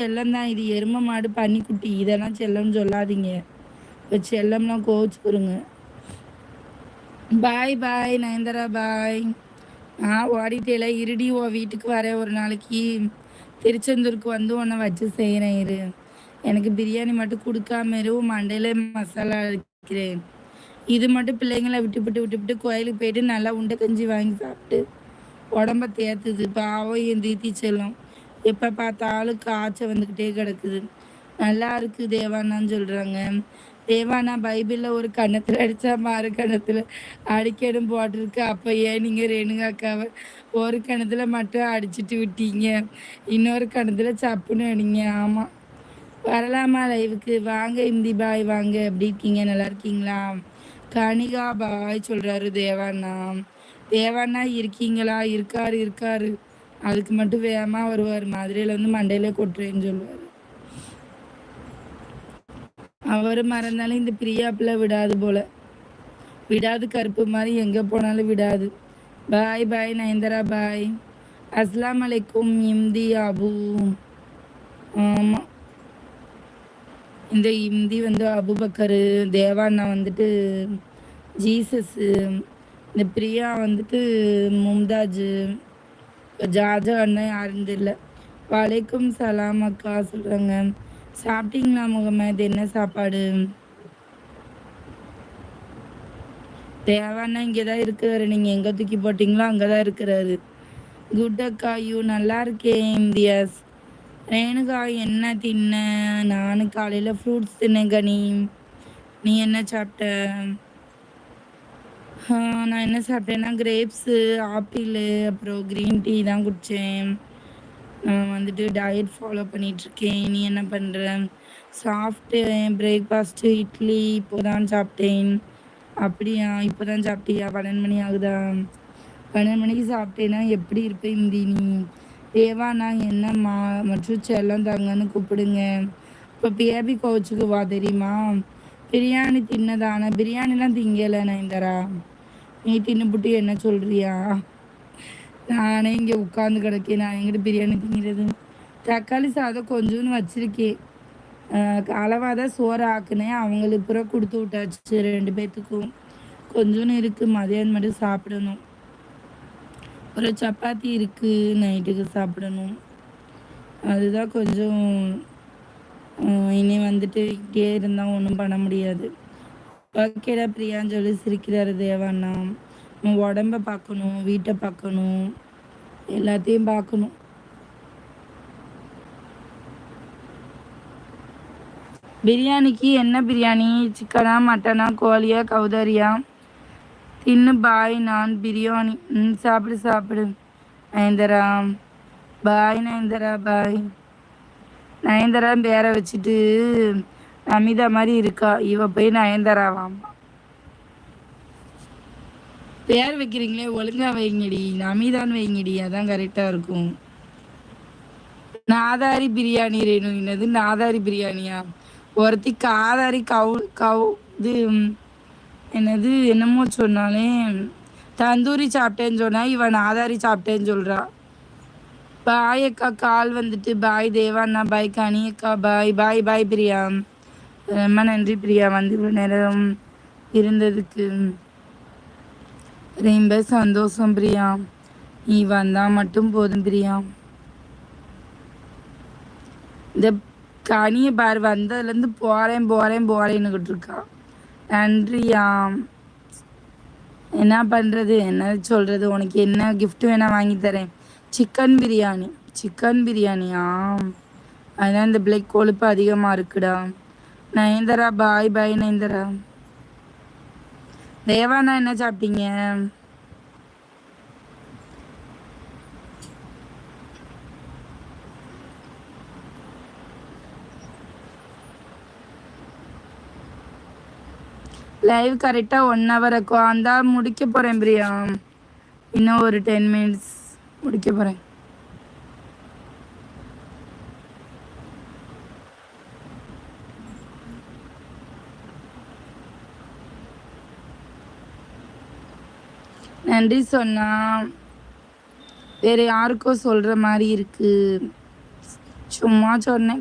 செல்லம் தான் இது எரும மாடு பன்னிக்குட்டி. இதெல்லாம் செல்லம்னு சொல்லாதீங்க. இப்போ செல்லம்லாம் கொடுங்க பாய் பாய் நயன்தரா பாய். நான் ஓடிட்டேல. இருடி ஓ வீட்டுக்கு வரேன் ஒரு நாளைக்கு. திருச்செந்தூருக்கு வந்து உன்னை வச்சு செய்கிறேன் இரு. எனக்கு பிரியாணி மட்டும் கொடுக்காம இரு. மண்டையில் மசாலா இருக்கிறேன் இது மட்டும் பிள்ளைங்களை விட்டுவிட்டு விட்டுவிட்டு கோயிலுக்கு போயிட்டு நல்லா உண்டை கஞ்சி வாங்கி சாப்பிட்டு உடம்ப தேத்துது. பாவம் என் தீத்தி செல்லும். எப்போ பார்த்தாலும் காய்ச்சல் வந்துக்கிட்டே கிடக்குது. நல்லா இருக்கு தேவானான்னு சொல்கிறாங்க தேவானா பைபிளில் ஒரு கணத்தில் அடித்தா மாறு கணத்தில் அடிக்கணும் போட்டிருக்கு. அப்போ ஏன் நீங்கள் ரேணுகாக்காவை ஒரு கணத்தில் மட்டும் அடிச்சுட்டு விட்டீங்க? இன்னொரு கணத்தில் சப்புன்னு அடிங்க. ஆமாம் வரலாமா லைவுக்கு? வாங்க இந்தி பாய் வாங்க. எப்படி இருக்கீங்க? நல்லா இருக்கீங்களா? கனிகா பாய் சொல்கிறாரு தேவாண்ணா தேவாண்ணா இருக்கீங்களா? இருக்காரு இருக்காரு. அதுக்கு மட்டும் வேகமாக வருவார். மதுரையில் வந்து மண்டையில கொட்டுறேன்னு சொல்லுவார். அவர் மறந்தாலும் இந்த பிரியாப்பில் விடாது போல. விடாது கருப்பு மாதிரி எங்கே போனாலும் விடாது. பாய் பாய் நயன்தரா பாய். அஸ்லாம் அலைக்கும் இம்தி அபு. ஆமாம் இந்த இந்தி வந்து அபுபக்கரு தேவாண்ணா வந்துட்டு ஜீசஸ்ஸு இந்த பிரியா வந்துட்டு மும்தாஜ். ஜாஜா அண்ணன் யாருன்னு தெரியல. வலைக்கும் சலாம் அக்கா சொல்கிறாங்க சாப்பிட்டீங்களா முகமது? என்ன சாப்பாடு? தேவாண்ணா இங்கே தான் இருக்கிறாரு. நீங்கள் எங்கே தூக்கி போட்டிங்களோ அங்கே தான் இருக்கிறாரு. குட் அக்கா யூ நல்லா இருக்கேன் இந்தியாஸ் ரேணுகா என்ன தின்ன? நானும் காலையில் ஃப்ரூட்ஸ் தின்னேன் கனி நீ என்ன சாப்பிட்ட? நான் என்ன சாப்பிட்டேன்னா கிரேப்ஸு ஆப்பிள் அப்புறம் க்ரீன் டீ தான் குடித்தேன் நான் வந்துட்டு டயட் ஃபாலோ பண்ணிகிட்ருக்கேன் நீ என்ன பண்ணுற சாஃப்ட்டு பிரேக்ஃபாஸ்ட்டு இட்லி இப்போ தான் சாப்பிட்டேன். அப்படியா? இப்போ தான் சாப்பிட்டியா? பன்னெண்டு மணி ஆகுதா? பன்னெண்டு மணிக்கு சாப்பிட்டேன்னா எப்படி இருப்பேன் இந்தி நீ? தேவானா என்னம்மா? மற்றும் செல்லம் தாங்கன்னு கூப்பிடுங்க. இப்போ பேபி கோச்சுக்கு வா தெரியுமா? பிரியாணி தின்னதான பிரியாணிலாம் திங்கலை நயன்தரா நீ தின்னுபுட்டு என்ன சொல்கிறியா நானே இங்கே உட்காந்து கிடக்கேன். நான் எங்கிட்ட பிரியாணி திங்கிறது தக்காளி சாதம் கொஞ்சோன்னு வச்சுருக்கேன். அளவாக தான் சோறு ஆக்குனேன் அவங்களுக்கு பூரா கொடுத்து விட்டாச்சு ரெண்டு பேர்த்துக்கும் கொஞ்சோன்னு இருக்குது மதியானம் மட்டும் சாப்பிடணும். ஒரு சப்பாத்தி இருக்குது நைட்டுக்கு சாப்பிடணும். அதுதான் கொஞ்சம் இனி வந்துட்டு இப்படியே இருந்தால் ஒன்றும் பண்ண முடியாது. ஓகேடா பிரியான்னு சொல்லி சிரிக்கிறாரு தேவாண்ணா உடம்ப பார்க்கணும் வீட்டை பார்க்கணும் எல்லாத்தையும் பார்க்கணும். பிரியாணிக்கு என்ன பிரியாணி? சிக்கனா மட்டனா கோழியா கௌதரியா தின்னு பாய் நான் பிரியாணி. ம் சாப்பிடு சாப்பிடு. நயன்தரா? பாய் நயன்தரா பாய். நயன்தரா பேர வச்சுட்டு அமிதா மாதிரி இருக்கா? இவ போய் நயன்தாராவாம் பேர் வைக்கிறீங்களே ஒழுங்கா வைங்கடி. அமிதான் வைங்கடி. அதான் கரெக்டா இருக்கும். நாதாரி பிரியாணி ரேணு. என்னது? நாதாரி பிரியாணியா? ஒருத்தி காதாரி கவு கவு இது என்னது? என்னமோ சொன்னாலே தந்தூரி சாப்பிட்டேன்னு சொன்னா இவன் நாதாரி சாப்பிட்டேன்னு சொல்றா. பாய் அக்கா கால் வந்துட்டு பாய் தேவாண்ணா பாய் கனி அக்கா பாய் பாய் பாய் பிரியா. ரொம்ப நன்றி பிரியா. வந்து இவ்வளோ நேரம் இருந்ததுக்கு ரொம்ப சந்தோஷம் பிரியா. நீ வந்தால் மட்டும் போதும் பிரியா. இந்த கனியை பார் வந்ததுலேருந்து போகிறேன் போகிறேன் போகிறேன்னுக்கிட்டு இருக்கா. நன்றியா. என்ன பண்ணுறது என்ன சொல்கிறது உனக்கு என்ன கிஃப்ட் வேணால் வாங்கி தரேன். சிக்கன் பிரியாணி. சிக்கன் பிரியாணியா? அதனால் இந்த பிள்ளைக்கு கொழுப்பு அதிகமாக இருக்குடா. நயன்தரா பாய் பாய் நயன்தரா. தேவானா என்ன சாப்பிட்டீங்க? லைவ் கரெக்டாக ஒன் ஹவர் இருக்கும் அந்த முடிக்க போகிறேன் பிரியா. இன்னும் ஒரு டென் மினிட்ஸ் முடிக்க போகிறேன் நன்றி சொன்னா. வேறு யாருக்கோ சொல்கிற மாதிரி இருக்குது சும்மா சொன்னேன்.